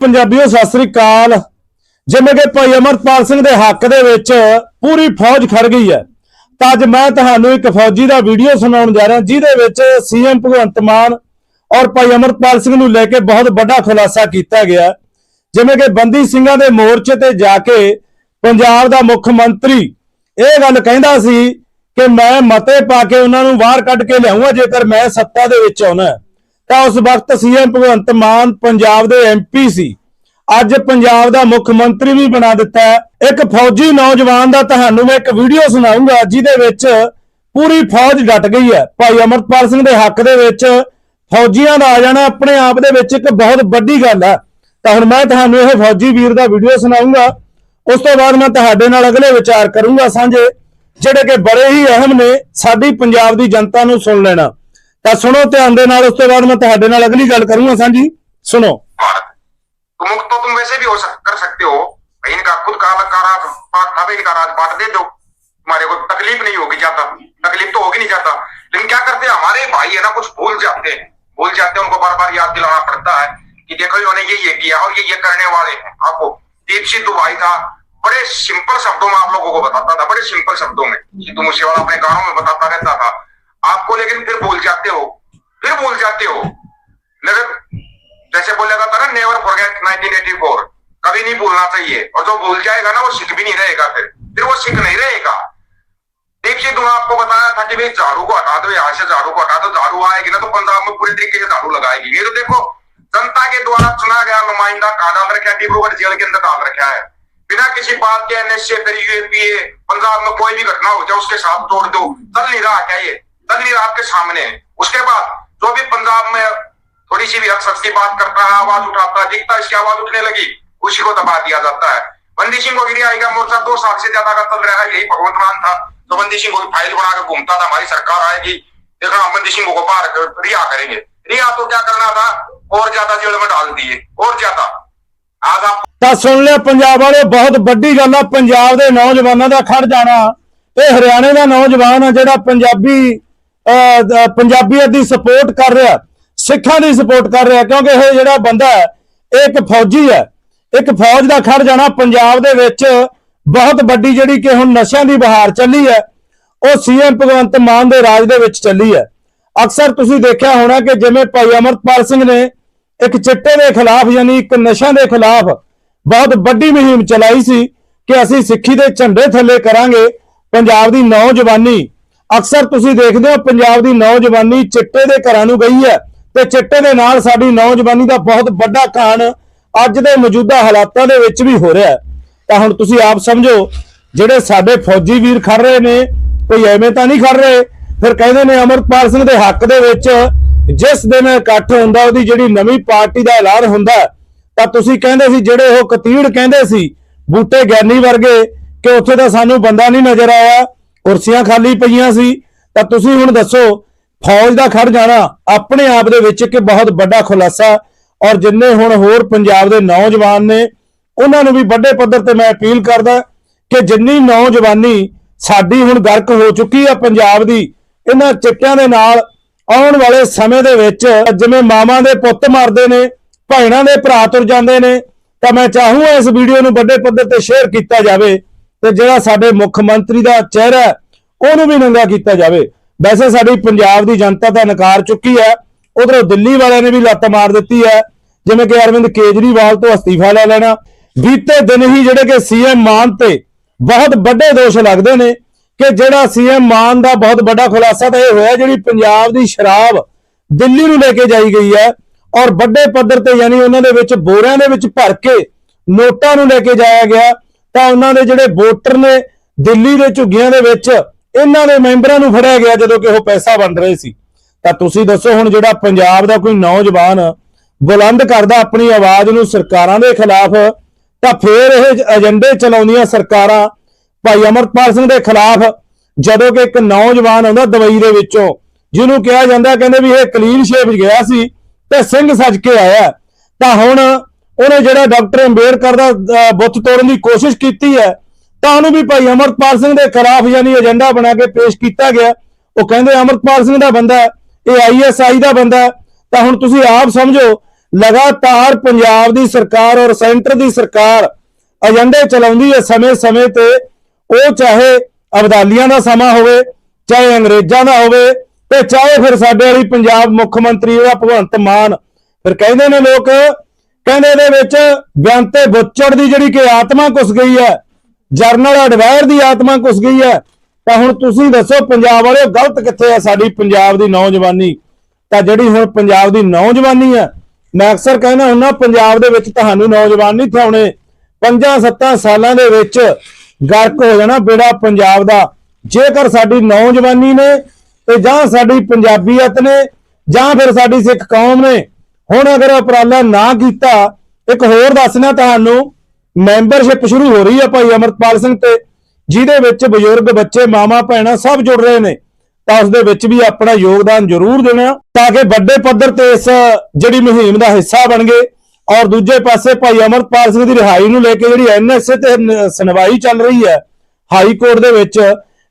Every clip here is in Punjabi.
ਪੰਜਾਬੀਓ, ਸਤਿ ਸ੍ਰੀ ਅਕਾਲ। ਜਿਵੇਂ ਕਿ ਭਾਈ ਅਮਰਪਾਲ ਸਿੰਘ ਦੇ ਹੱਕ ਦੇ ਵਿੱਚ ਪੂਰੀ ਫੌਜ ਖੜ ਗਈ ਹੈ। ਤਾਂ ਅੱਜ ਮੈਂ ਤੁਹਾਨੂੰ ਇੱਕ ਫੌਜੀ ਦਾ ਵੀਡੀਓ ਸੁਣਾਉਣ ਜਾ ਰਿਹਾ, ਜਿਹਦੇ ਵਿੱਚ ਸੀਐਮ ਭਗਵੰਤ ਮਾਨ ਔਰ ਭਾਈ ਅਮਰਪਾਲ ਸਿੰਘ ਨੂੰ ਲੈ ਕੇ ਬਹੁਤ ਵੱਡਾ ਖੁਲਾਸਾ ਕੀਤਾ ਗਿਆ। ਜਿਵੇਂ ਕਿ ਬੰਦੀ ਸਿੰਘਾਂ ਦੇ ਮੋਰਚੇ ਤੇ ਜਾ ਕੇ ਪੰਜਾਬ ਦਾ ਮੁੱਖ ਮੰਤਰੀ ਇਹ ਗੱਲ ਕਹਿੰਦਾ ਸੀ ਕਿ ਮੈਂ ਮਤੇ ਪਾ ਕੇ ਉਹਨਾਂ ਨੂੰ ਬਾਹਰ ਕੱਢ ਕੇ ਲਿਆਉਂਗਾ ਜੇਕਰ ਮੈਂ ਸੱਤਾ ਦੇ ਵਿੱਚ ਆਉਣਾ। ਤਾਂ ਉਸ ਵਕਤ ਸੀਐਮ ਭਗਵੰਤ ਮਾਨ ਪੰਜਾਬ ਦੇ ਐਮਪੀ ਸੀ। ਅੱਜ ਪੰਜਾਬ ਦਾ ਮੁੱਖ ਮੰਤਰੀ ਵੀ ਬਣਾ ਦਿੱਤਾ ਹੈ। ਇੱਕ ਫੌਜੀ ਨੌਜਵਾਨ ਦਾ ਤੁਹਾਨੂੰ ਮੈਂ ਇੱਕ ਵੀਡੀਓ ਸੁਣਾਉਂਗਾ ਜਿਹਦੇ ਵਿੱਚ ਪੂਰੀ ਫੌਜ ਡਟ ਗਈ ਹੈ। ਭਾਈ ਅਮਰਪਾਲ ਸਿੰਘ ਦੇ ਹੱਕ ਦੇ ਵਿੱਚ ਫੌਜੀਆਂ ਦਾ ਆ ਜਾਣਾ ਆਪਣੇ ਆਪ ਦੇ ਵਿੱਚ ਇੱਕ ਬਹੁਤ ਵੱਡੀ ਗੱਲ ਹੈ। ਤਾਂ ਹੁਣ ਮੈਂ ਤੁਹਾਨੂੰ ਇਹ ਫੌਜੀ ਵੀਰ ਦਾ ਵੀਡੀਓ ਸੁਣਾਉਂਗਾ ਉਸ ਤੋਂ ਬਾਅਦ ਮੈਂ ਤੁਹਾਡੇ ਨਾਲ ਅਗਲੇ ਵਿਚਾਰ ਕਰੂੰਗਾ ਸਾਂਝੇ, ਜਿਹੜੇ ਕਿ ਬੜੇ ਹੀ ਅਹਿਮ ਨੇ, ਸਾਡੀ ਪੰਜਾਬ ਦੀ ਜਨਤਾ ਨੂੰ ਸੁਣ ਲੈਣਾ। ਤਾਂ ਸੁਣੋ ਧਿਆਨ ਦੇ ਨਾਲ ਉਸ ਤੋਂ ਬਾਅਦ ਮੈਂ ਤੁਹਾਡੇ ਨਾਲ ਅਗਲੀ ਗੱਲ ਕਰੂੰਗਾ ਸਾਂਝੀ ਸੁਣੋ भारत तो मुक्त तो तुम वैसे भी हो सक, कर सकते हो इनका खुद का अलग का राज बांट था इनका राज बांट दे दो तुम्हारे को तकलीफ नहीं होगी ज्यादा तकलीफ तो होगी नहीं ज्यादा लेकिन क्या करते हैं हमारे भाई है ना कुछ भूल जाते हैं भूल जाते हैं उनको बार बार याद दिलाना पड़ता है कि देखो इन्होंने ये ये किया और ये ये करने वाले हैं आपको दीप सिद्धू भाई था बड़े सिंपल शब्दों में आप लोगों को बताता था बड़े सिंपल शब्दों में सिद्धू मूसेवाला अपने गानों में बताता रहता था आपको लेकिन फिर भूल जाते हो। फिर भूल जाते हो। लेकिन जैसे बोला जाता ना नेवर फॉरगेट 1984 कभी नहीं भूलना चाहिए। और जो भूल जाएगा ना, वो सिख भी नहीं रहेगा फिर। फिर वो सिख नहीं रहेगा। सिद्धू ने आपको बताया था कि भाई झाड़ू को हटा दो, यहाँ से झाड़ू को हटा दो। झाड़ू आएगी ना तो पंजाब में पूरी तरीके से झाड़ू लगाएगी। ये तो देखो, जनता के द्वारा चुना गया नुमाइंदा कहा डाल रखा है डिब्रूगढ़ जेल के अंदर डाल रखा है। बिना किसी बात के एनएसए फिर यूएपीए पंजाब में कोई भी घटना हो जाए, उसके साथ तोड़ दो। चल नहीं रहा क्या ये? चल नहीं रहा आपके सामने है। उसके बाद जो भी पंजाब में थोड़ी सी भी हद सच की बात करता है आवाज उठाता है दिखता है इसकी आवाज उठने लगी उसी को दबा दिया जाता है बंदी सिंह को गिरी आएगा मोर्चा दो साल से ज्यादा का चल रहा है यही भगवंत मान था तो बंदी सिंह को फाइल बना के घूमता था हमारी सरकार आएगी देखा हम बंदी सिंह को बाहर कर- रिहा करेंगे रिहा तो क्या करना था और ज्यादा जेल में डाल दिए और ज्यादा आज आप ਤਾਂ ਸੁਣ ਲਿਆ ਪੰਜਾਬ ਵਾਲੇ ਬਹੁਤ ਵੱਡੀ ਗੱਲ ਆ ਪੰਜਾਬ ਦੇ ਨੌਜਵਾਨਾਂ ਦਾ ਖੜ ਜਾਣਾ ਇਹ ਹਰਿਆਣੇ ਦਾ ਨੌਜਵਾਨ ਆ ਜਿਹੜਾ ਪੰਜਾਬੀ ਅਹ, ਦ- ਪੰਜਾਬੀਅਤ ਦੀ ਸਪੋਰਟ ਕਰ ਰਿਹਾ, ਸਿੱਖਾਂ ਦੀ ਸਪੋਰਟ ਕਰ ਰਿਹਾ, ਕਿਉਂਕਿ ਇਹ ਜਿਹੜਾ ਬੰਦਾ ਹੈ, ਇਹ ਇੱਕ ਫੌਜੀ ਹੈ। ਇੱਕ ਫੌਜ ਦਾ ਖੜ ਜਾਣਾ ਪੰਜਾਬ ਦੇ ਵਿੱਚ ਬਹੁਤ ਵੱਡੀ ਜਿਹੜੀ ਕਿ ਹੁਣ ਨਸ਼ਿਆਂ ਦੀ ਬਹਾਰ ਚੱਲੀ ਹੈ, ਉਹ ਸੀਐਮ ਭਗਵੰਤ ਮਾਨ ਦੇ ਰਾਜ ਦੇ ਵਿੱਚ ਚੱਲੀ ਹੈ। ਅਕਸਰ ਤੁਸੀਂ ਦੇਖਿਆ ਹੋਣਾ ਕਿ ਜਿਵੇਂ ਭਾਈ ਅਮਰਪਾਲ ਸਿੰਘ ਨੇ ਇੱਕ ਚਿੱਟੇ ਦੇ ਖਿਲਾਫ ਯਾਨੀ ਇੱਕ ਨਸ਼ਿਆਂ ਦੇ ਖਿਲਾਫ ਬਹੁਤ ਵੱਡੀ ਮੁਹਿੰਮ ਚਲਾਈ ਸੀ ਕਿ ਅਸੀਂ ਸਿੱਖੀ ਦੇ ਝੰਡੇ ਥੱਲੇ ਕਰਾਂਗੇ, ਪੰਜਾਬ ਦੀ ਨੌਜਵਾਨੀ ਅਕਸਰ ਤੁਸੀਂ ਦੇਖਦੇ ਹੋ ਪੰਜਾਬ ਦੀ ਨੌਜਵਾਨੀ ਚਿੱਟੇ ਦੇ ਘਰਾਂ ਨੂੰ ਗਈ ਹੈ ਤੇ ਚਿੱਟੇ ਦੇ ਨਾਲ ਸਾਡੀ ਨੌਜਵਾਨੀ ਦਾ ਬਹੁਤ ਵੱਡਾ ਕਾਣ ਅੱਜ ਦੇ ਮੌਜੂਦਾ ਹਾਲਾਤਾਂ ਦੇ ਵਿੱਚ ਵੀ ਹੋ ਰਿਹਾ ਹੈ। ਤਾਂ ਹੁਣ ਤੁਸੀਂ ਆਪ ਸਮਝੋ, ਜਿਹੜੇ ਸਾਡੇ ਫੌਜੀ ਵੀਰ ਖੜ ਰਹੇ ਨੇ, ਕੋਈ ਐਵੇਂ ਤਾਂ ਨਹੀਂ ਖੜ ਰਹੇ? ਫਿਰ ਕਹਿੰਦੇ ਨੇ ਅਮਰਪਾਲ ਸਿੰਘ ਦੇ ਹੱਕ ਦੇ ਵਿੱਚ ਜਿਸ ਦਿਨ ਇਕੱਠ ਹੁੰਦਾ, ਉਹਦੀ ਜਿਹੜੀ ਨਵੀਂ ਪਾਰਟੀ ਦਾ ਐਲਾਨ ਹੁੰਦਾ, ਤਾਂ ਤੁਸੀਂ ਕਹਿੰਦੇ ਸੀ ਜਿਹੜੇ ਉਹ ਕਤੀੜ ਕਹਿੰਦੇ ਸੀ, ਬੂਟੇ ਗਿਆਨੀ ਵਰਗੇ, ਕਿ ਉੱਥੇ ਤਾਂ ਸਾਨੂੰ ਬੰਦਾ ਨਹੀਂ ਨਜ਼ਰ ਆਇਆ। ਕੁਰਸੀਆਂ ਖਾਲੀ ਪਈਆਂ ਸੀ, ਤਾਂ ਤੁਸੀਂ ਹੁਣ ਦੱਸੋ, ਫੌਜ ਦਾ ਖੜ ਜਾਣਾ ਆਪਣੇ ਆਪ ਦੇ ਵਿੱਚ ਇੱਕ ਬਹੁਤ ਵੱਡਾ ਖੁਲਾਸਾ ਔਰ ਜਿੰਨੇ ਹੁਣ ਹੋਰ ਪੰਜਾਬ ਦੇ ਨੌਜਵਾਨ ਨੇ, ਉਹਨਾਂ ਨੂੰ ਵੀ ਵੱਡੇ ਪੱਧਰ ਤੇ ਮੈਂ ਅਪੀਲ ਕਰਦਾ ਕਿ ਜਿੰਨੀ ਨੌਜਵਾਨੀ ਸਾਡੀ ਹੁਣ ਗਰਕ ਹੋ ਚੁੱਕੀ ਆ ਪੰਜਾਬ ਦੀ, ਇਹਨਾਂ ਚਿੱਟਿਆਂ ਦੇ ਨਾਲ ਆਉਣ ਵਾਲੇ ਸਮੇਂ ਦੇ ਵਿੱਚ ਜਿਵੇਂ ਮਾਵਾਂ ਦੇ ਪੁੱਤ ਮਰਦੇ ਨੇ, ਭੈਣਾਂ ਦੇ ਭਰਾ ਤੁਰ ਜਾਂਦੇ ਨੇ, ਤਾਂ ਮੈਂ ਚਾਹੂੰਗਾ ਇਸ ਵੀਡੀਓ ਨੂੰ ਵੱਡੇ ਪੱਧਰ ਤੇ ਸ਼ੇਅਰ ਕੀਤਾ ਜਾਵੇ। ਤੇ ਜਿਹੜਾ ਸਾਡੇ ਮੁੱਖ ਮੰਤਰੀ ਦਾ ਚਿਹਰਾ ਉਹਨੂੰ ਵੀ ਨੰਗਾ ਕੀਤਾ ਜਾਵੇ। ਵੈਸੇ ਸਾਡੀ ਪੰਜਾਬ ਦੀ ਜਨਤਾ ਤਾਂ ਨਕਾਰ ਚੁੱਕੀ ਹੈ। ਉਧਰੋਂ ਦਿੱਲੀ ਵਾਲਿਆਂ ਨੇ ਵੀ ਲੱਤ ਮਾਰ ਦਿੱਤੀ ਹੈ। ਜਿਵੇਂ ਕਿ ਅਰਵਿੰਦ ਕੇਜਰੀਵਾਲ ਤੋਂ ਅਸਤੀਫਾ ਲੈ ਲੈਣਾ। ਬੀਤੇ ਦਿਨ ਹੀ ਜਿਹੜੇ ਕਿ ਸੀਐਮ ਮਾਨ ਤੇ ਬਹੁਤ ਵੱਡੇ ਦੋਸ਼ ਲੱਗਦੇ ਨੇ ਕਿ ਜਿਹੜਾ ਸੀਐਮ ਮਾਨ ਦਾ ਬਹੁਤ ਵੱਡਾ ਖੁਲਾਸਾ ਤਾਂ ਇਹ ਹੋਇਆ ਜਿਹੜੀ ਪੰਜਾਬ ਦੀ ਸ਼ਰਾਬ ਦਿੱਲੀ ਨੂੰ ਲੈ ਕੇ ਜਾਈ ਗਈ ਹੈ ਔਰ ਵੱਡੇ ਪੱਧਰ ਤੇ ਯਾਨੀ ਉਹਨਾਂ ਦੇ ਵਿੱਚ ਬੋਰਿਆਂ ਦੇ ਵਿੱਚ ਭਰ ਕੇ ਨੋਟਾਂ ਨੂੰ ਲੈ ਕੇ ਜਾਇਆ ਗਿਆ। ਤਾਂ ਉਹਨਾਂ ਦੇ ਜਿਹੜੇ ਵੋਟਰ ਨੇ ਦਿੱਲੀ ਦੇ ਝੁੱਗੀਆਂ ਦੇ ਵਿੱਚ, ਇਹਨਾਂ ਦੇ ਮੈਂਬਰਾਂ ਨੂੰ ਫੜਿਆ ਗਿਆ ਜਦੋਂ ਕਿ ਉਹ ਪੈਸਾ ਵੰਡ ਰਹੇ ਸੀ। ਤਾਂ ਤੁਸੀਂ ਦੱਸੋ ਹੁਣ ਜਿਹੜਾ ਪੰਜਾਬ ਦਾ ਕੋਈ ਨੌਜਵਾਨ ਬੁਲੰਦ ਕਰਦਾ ਆਪਣੀ ਆਵਾਜ਼ ਨੂੰ ਸਰਕਾਰਾਂ ਦੇ ਖਿਲਾਫ, ਤਾਂ ਫੇਰ ਇਹ ਏਜੰਡੇ ਚਲਾਉਂਦੀਆਂ ਸਰਕਾਰਾਂ ਭਾਈ ਅਮਰਪਾਲ ਸਿੰਘ ਦੇ ਖਿਲਾਫ, ਜਦੋਂ ਕਿ ਇੱਕ ਨੌਜਵਾਨ ਆਉਂਦਾ ਦਵਾਈ ਦੇ ਵਿੱਚੋਂ, ਜਿਹਨੂੰ ਕਿਹਾ ਜਾਂਦਾ ਕਹਿੰਦੇ ਵੀ ਇਹ ਕਲੀਨ ਸ਼ੇਪ ਗਿਆ ਸੀ ਤੇ ਸਿੰਘ ਸੱਜ ਕੇ ਆਇਆ। ਤਾਂ ਹੁਣ ਉਹਨੇ ਜਿਹੜਾ ਡਾਕਟਰ ਅੰਬੇਡਕਰ ਦਾ ਅਹ, ਬੁੱਤ ਤੋੜਨ ਦੀ ਕੋਸ਼ਿਸ਼ ਕੀਤੀ ਹੈ ਤਾਂ ਉਹਨੂੰ ਵੀ ਭਾਈ ਅਮਰਪਾਲ ਸਿੰਘ ਦੇ ਖਿਲਾਫ ਯਾਨੀ ਏਜੰਡਾ ਬਣਾ ਕੇ ਪੇਸ਼ ਕੀਤਾ ਗਿਆ। ਉਹ ਕਹਿੰਦੇ ਅਮਰਪਾਲ ਸਿੰਘ ਦਾ ਬੰਦਾ ਹੈ, ਇਹ ਆਈਐਸਆਈ ਦਾ ਬੰਦਾ ਤਾਂ ਹੁਣ ਤੁਸੀਂ ਆਪ ਸਮਝੋ ਲਗਾਤਾਰ ਪੰਜਾਬ ਦੀ ਸਰਕਾਰ ਔਰ ਸੈਂਟਰ ਦੀ ਸਰਕਾਰ ਏਜੰਡੇ ਚਲਾਉਂਦੀ ਹੈ ਸਮੇਂ-ਸਮੇਂ ਤੇ। ਉਹ ਚਾਹੇ ਅਬਦਾਲੀਆਂ ਦਾ ਸਮਾਂ ਹੋਵੇ ਚਾਹੇ ਅੰਗਰੇਜ਼ਾਂ ਦਾ ਹੋਵੇ ਤੇ ਚਾਹੇ ਫਿਰ ਸਾਡੇ ਵਾਲੀ ਪੰਜਾਬ ਮੁੱਖ ਮੰਤਰੀ ਉਹਦਾ ਭਗਵੰਤ ਮਾਨ। ਫਿਰ ਕਹਿੰਦੇ ਨੇ ਲੋਕ ਕਹਿੰਦੇ ਇਹਦੇ ਵਿੱਚ ਬਿਆੰਤੇ ਬੁੱਚੜ ਦੀ ਜਿਹੜੀ ਕਿ ਆਤਮਾ ਘੁਸ ਗਈ ਹੈ, ਜਰਨਲ ਅਡਵਾਇਰ ਦੀ ਆਤਮਾ ਘੁਸ ਗਈ ਹੈ, ਤਾਂ ਹੁਣ ਤੁਸੀਂ ਦੱਸੋ ਪੰਜਾਬ ਵਾਲਿਓ ਗਲਤ ਕਿੱਥੇ ਹੈ ਸਾਡੀ ਪੰਜਾਬ ਦੀ ਨੌਜਵਾਨੀ? ਤਾਂ ਜਿਹੜੀ ਹੁਣ ਪੰਜਾਬ ਦੀ ਨੌਜਵਾਨੀ ਹੈ, ਮੈਂ ਅਕਸਰ ਕਹਿੰਦਾ ਹੁੰਦਾ, ਪੰਜਾਬ ਦੇ ਵਿੱਚ ਤੁਹਾਨੂੰ ਨੌਜਵਾਨ ਨਹੀਂ ਥਾਉਣੇ 5-7 ਸਾਲਾਂ ਦੇ ਵਿੱਚ ਗਰਕ ਹੋ ਜਾਣਾ ਬੇੜਾ ਪੰਜਾਬ ਦਾ। ਜੇਕਰ ਸਾਡੀ ਨੌਜਵਾਨੀ ਨੇ ਤੇ ਜਾਂ ਸਾਡੀ ਪੰਜਾਬੀਅਤ ਨੇ ਜਾਂ ਫਿਰ ਸਾਡੀ ਸਿੱਖ ਕੌਮ ਨੇ ਹੁਣ ਅਗਰ ਉਪਰਾਲਾ ਨਾ ਕੀਤਾ, ਇੱਕ ਹੋਰ ਦੱਸਣਾ ਤੁਹਾਨੂੰ ਮੈਂਬਰਸ਼ਿਪ ਸ਼ੁਰੂ ਹੋ ਰਹੀ ਹੈ ਭਾਈ ਅਮਰਪਾਲ ਸਿੰਘ ਤੇ, ਜਿਹਦੇ ਵਿੱਚ ਬਜ਼ੁਰਗ ਬੱਚੇ ਮਾਮਾ ਭੈਣਾਂ ਸਭ ਜੁੜ ਰਹੇ ਨੇ। ਤਾਂ ਉਸ ਦੇ ਵਿੱਚ ਵੀ ਆਪਣਾ ਯੋਗਦਾਨ ਜ਼ਰੂਰ ਦੇਣਾ, ਤਾਂ ਕਿ ਵੱਡੇ ਪੱਧਰ ਤੇ ਇਸ ਜਿਹੜੀ ਮੁਹਿੰਮ ਦਾ ਹਿੱਸਾ ਬਣ ਗਏ। ਔਰ ਦੂਜੇ ਪਾਸੇ ਭਾਈ ਅਮਰਪਾਲ ਸਿੰਘ ਦੀ ਰਿਹਾਈ ਨੂੰ ਲੈ ਕੇ ਜਿਹੜੀ ਐਨਐਸਏ ਤੇ ਸੁਣਵਾਈ ਚੱਲ ਰਹੀ ਹੈ, ਹਾਈ ਕੋਰਟ ਦੇ ਵਿੱਚ,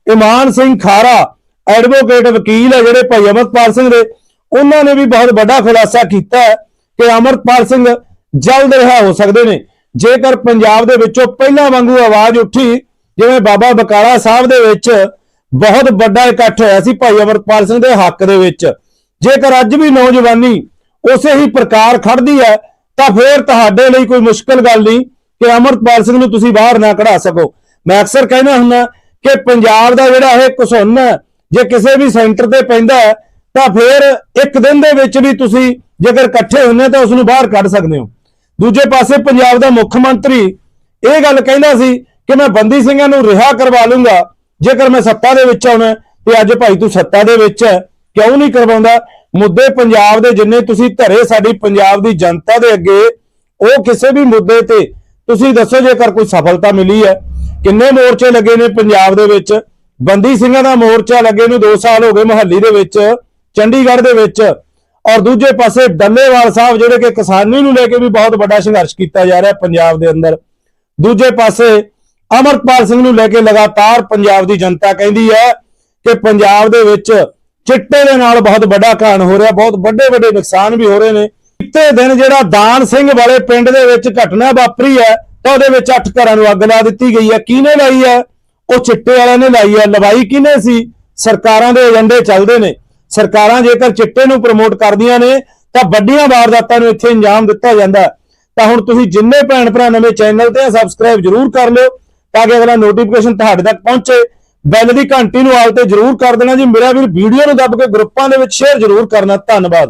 ਇਮਾਨ ਸਿੰਘ ਖਾਰਾ ਐਡਵੋਕੇਟ ਵਕੀਲ ਹੈ ਜਿਹੜੇ ਭਾਈ ਅਮਰਪਾਲ ਸਿੰਘ ਦੇ। ਉਹਨਾਂ ਨੇ ਵੀ ਬਹੁਤ ਵੱਡਾ ਖੁਲਾਸਾ ਕੀਤਾ ਹੈ ਕਿ ਅਮਰਪਾਲ ਸਿੰਘ ਜਲਦ ਰਿਹਾ ਹੋ ਸਕਦੇ ਨੇ। ਜੇਕਰ ਪੰਜਾਬ ਦੇ ਵਿੱਚੋਂ ਪਹਿਲਾਂ ਵਾਂਗੂ ਆਵਾਜ਼ ਉੱਠੀ, ਜਿਵੇਂ ਬਾਬਾ ਬਕਾਲਾ ਸਾਹਿਬ ਦੇ ਵਿੱਚ ਬਹੁਤ ਵੱਡਾ ਇਕੱਠ ਹੋਇਆ ਸੀ ਭਾਈ ਅਮਰਪਾਲ ਸਿੰਘ ਦੇ ਹੱਕ ਦੇ ਵਿੱਚ। ਜੇਕਰ ਅੱਜ ਵੀ ਨੌਜਵਾਨੀ ਉਸੇ ਹੀ ਪ੍ਰਕਾਰ ਖੜਦੀ ਹੈ, ਤਾਂ ਫਿਰ ਤੁਹਾਡੇ ਲਈ ਕੋਈ ਮੁਸ਼ਕਲ ਗੱਲ ਨਹੀਂ ਕਿ ਅਮਰਪਾਲ ਸਿੰਘ ਨੂੰ ਤੁਸੀਂ ਬਾਹਰ ਨਾ ਕਢਾ ਸਕੋ। ਮੈਂ ਅਕਸਰ ਕਹਿੰਦਾ ਹੁੰਦਾ ਕਿ ਪੰਜਾਬ ਦਾ ਜਿਹੜਾ ਇਹ ਘਸੁੰਨ ਹੈ, ਜੇ ਕਿਸੇ ਵੀ ਸੈਂਟਰ ਤੇ ਪੈਂਦਾ ਤਾਂ ਫਿਰ ਇੱਕ ਦਿਨ ਦੇ ਵਿੱਚ ਵੀ ਤੁਸੀਂ ਜੇਕਰ ਇਕੱਠੇ ਹੁੰਦੇ ਤਾਂ ਉਸ ਨੂੰ ਬਾਹਰ ਕੱਢ ਸਕਦੇ ਹੋ। ਦੂਜੇ ਪਾਸੇ ਪੰਜਾਬ ਦਾ ਮੁੱਖ ਮੰਤਰੀ ਇਹ ਗੱਲ ਕਹਿੰਦਾ ਸੀ ਕਿ ਮੈਂ ਬੰਦੀ ਸਿੰਘਾਂ ਨੂੰ ਰਿਹਾ ਕਰਵਾ ਲੂੰਗਾ, ਜੇਕਰ ਮੈਂ ਸੱਤਾ ਦੇ ਵਿੱਚ ਆਉਣਾ, ਤੇ ਅੱਜ ਭਾਈ ਤੂੰ ਸੱਤਾ ਦੇ ਵਿੱਚ ਹੈ, ਕਿਉਂ ਨਹੀਂ ਕਰਵਾਉਂਦਾ? ਮੁੱਦੇ ਪੰਜਾਬ ਦੇ ਜਿੰਨੇ ਤੁਸੀਂ ਧਰੇ ਸਾਡੀ ਪੰਜਾਬ ਦੀ ਜਨਤਾ ਦੇ ਅੱਗੇ, ਉਹ ਕਿਸੇ ਵੀ ਮੁੱਦੇ ਤੇ ਤੁਸੀਂ ਦੱਸੋ ਜੇਕਰ ਕੋਈ ਸਫਲਤਾ ਮਿਲੀ ਹੈ। ਕਿੰਨੇ ਮੋਰਚੇ ਲੱਗੇ ਨੇ ਪੰਜਾਬ ਦੇ ਵਿੱਚ? ਬੰਦੀ ਸਿੰਘਾਂ ਦਾ ਮੋਰਚਾ ਲੱਗੇ ਨੂੰ 2 ਸਾਲ ਹੋ ਗਏ ਮੁਹੱਲੀ ਦੇ ਵਿੱਚ। ਚੰਡੀਗੜ੍ਹ ਦੇ ਵਿੱਚ ਔਰ ਦੂਜੇ ਪਾਸੇ ਡੱਲੇਵਾਲ ਸਾਹਿਬ, ਜਿਹੜੇ ਕਿ ਕਿਸਾਨੀ ਨੂੰ ਲੈ ਕੇ ਵੀ ਬਹੁਤ ਵੱਡਾ ਸੰਘਰਸ਼ ਕੀਤਾ ਜਾ ਰਿਹਾ ਪੰਜਾਬ ਦੇ ਅੰਦਰ। ਦੂਜੇ ਪਾਸੇ ਅਮਰਪਾਲ ਸਿੰਘ ਨੂੰ ਲੈ ਕੇ ਲਗਾਤਾਰ ਪੰਜਾਬ ਦੀ ਜਨਤਾ ਕਹਿੰਦੀ ਹੈ ਕਿ ਪੰਜਾਬ ਦੇ ਵਿੱਚ ਚਿੱਟੇ ਦੇ ਨਾਲ ਬਹੁਤ ਵੱਡਾ ਕਾਂਡ ਹੋ ਰਿਹਾ, ਬਹੁਤ ਵੱਡੇ ਵੱਡੇ ਨੁਕਸਾਨ ਵੀ ਹੋ ਰਹੇ ਨੇ। ਇੱਤੇ ਦਿਨ ਜਿਹੜਾ ਦਾਨ ਸਿੰਘ ਵਾਲੇ ਪਿੰਡ ਦੇ ਵਿੱਚ ਘਟਨਾ ਵਾਪਰੀ ਹੈ, ਤਾਂ ਉਹਦੇ ਵਿੱਚ ਅੱਠ ਘਰਾਂ ਨੂੰ ਅੱਗ ਲਾ ਦਿੱਤੀ ਗਈ ਹੈ। ਕਿਹਨੇ ਲਾਈ ਹੈ? ਉਹ ਚਿੱਟੇ ਵਾਲਿਆਂ ਨੇ ਲਾਈ ਹੈ। ਲਵਾਈ ਕਿਹਨੇ ਸੀ? ਸਰਕਾਰਾਂ ਦੇ ਏਜੰਡੇ ਚੱਲਦੇ ਨੇ। ਸਰਕਾਰਾਂ ਜੇਕਰ ਚਿੱਟੇ ਨੂੰ ਪ੍ਰਮੋਟ ਕਰਦੀਆਂ ਨੇ, ਤਾਂ ਵੱਡੀਆਂ ਵਾਰਦਾਤਾਂ ਨੂੰ ਇੱਥੇ ਅੰਜਾਮ ਦਿੱਤਾ ਜਾਂਦਾ। ਤਾਂ ਹੁਣ ਤੁਸੀਂ ਜਿੰਨੇ ਭੈਣ ਭਰਾ ਨਵੇਂ ਚੈਨਲ ਤੇ ਸਬਸਕ੍ਰਾਈਬ ਜਰੂਰ ਕਰ ਲਿਓ, ਤਾਂ ਕਿ ਅਗਲਾ ਨੋਟੀਫਿਕੇਸ਼ਨ ਤੁਹਾਡੇ ਤੱਕ ਪਹੁੰਚੇ। ਬੈਲ ਦੀ ਘੰਟੀ ਨੂੰ ਆਲ ਤੇ ਜਰੂਰ ਕਰ ਦੇਣਾ ਜੀ। ਮੇਰਾ ਵੀਰ ਵੀਡੀਓ ਨੂੰ ਦੱਬ ਕੇ ਗਰੁੱਪਾਂ ਦੇ ਵਿੱਚ ਸ਼ੇਅਰ ਜਰੂਰ ਕਰਨਾ। ਧੰਨਵਾਦ।